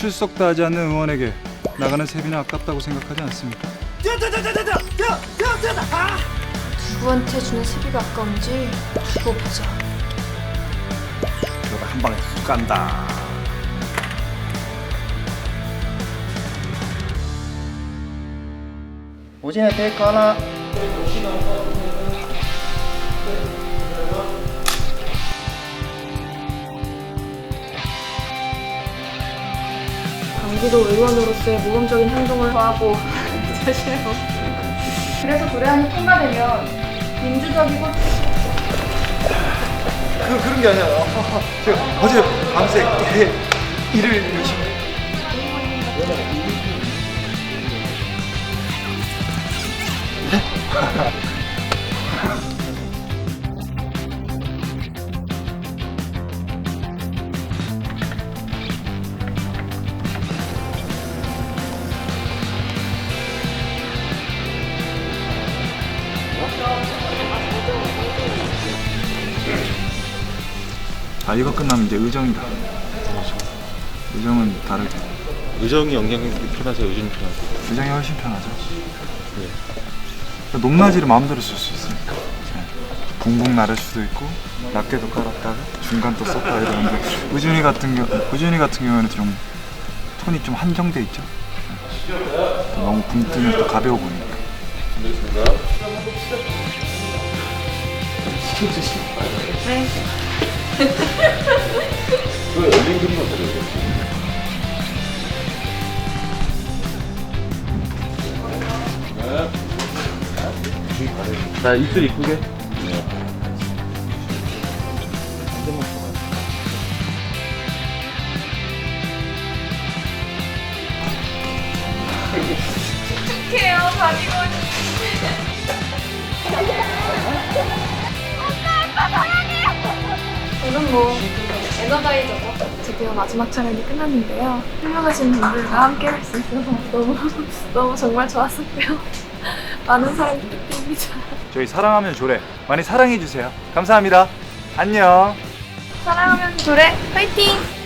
출석도 하지 않는 응원에게 나가는 세비는 아깝다고 생각하지 않습니까? 누구한테 주는 세비가 아까운지 두고 보자. 너가 한 방에 훅 간다. 오진의 테이크 하나. 경기도 의원으로서의 모범적인 행동을 하고 자신을 그래서 도래안이 통과되면 민주적이고 그 그런 게 아니라 제가 어제 밤새 일을 열심히 아 이거 끝나면 이제 의정이다. 의정은 다르게. 의정이 영향이 편하세요? 요즘 편하세요? 의정이 훨씬 편하죠. 그러니까 높낮이를 마음대로 쓸 수 있으니까. 네. 붕붕 나를 수도 있고 낮게도 깔았다가 중간 또 썼다 이러는데 의준이 같은 경우 의준이 같은 경우에는 좀 톤이 좀 한정돼 있죠. 네. 또 너무 붕 뜨면 또 가벼워 보이니까. 자 입술 이쁘게. 해요 가지고 저 뭐 에너자이저죠. 드디어 마지막 촬영이 끝났는데요. 훌륭하신 분들과 함께 할 수 있어서 너무 너무 정말 좋았었고요. 많은 사랑 부탁드립니다. 저희 사랑하면 조래 많이 사랑해 주세요. 감사합니다. 안녕. 사랑하면 조래 화이팅!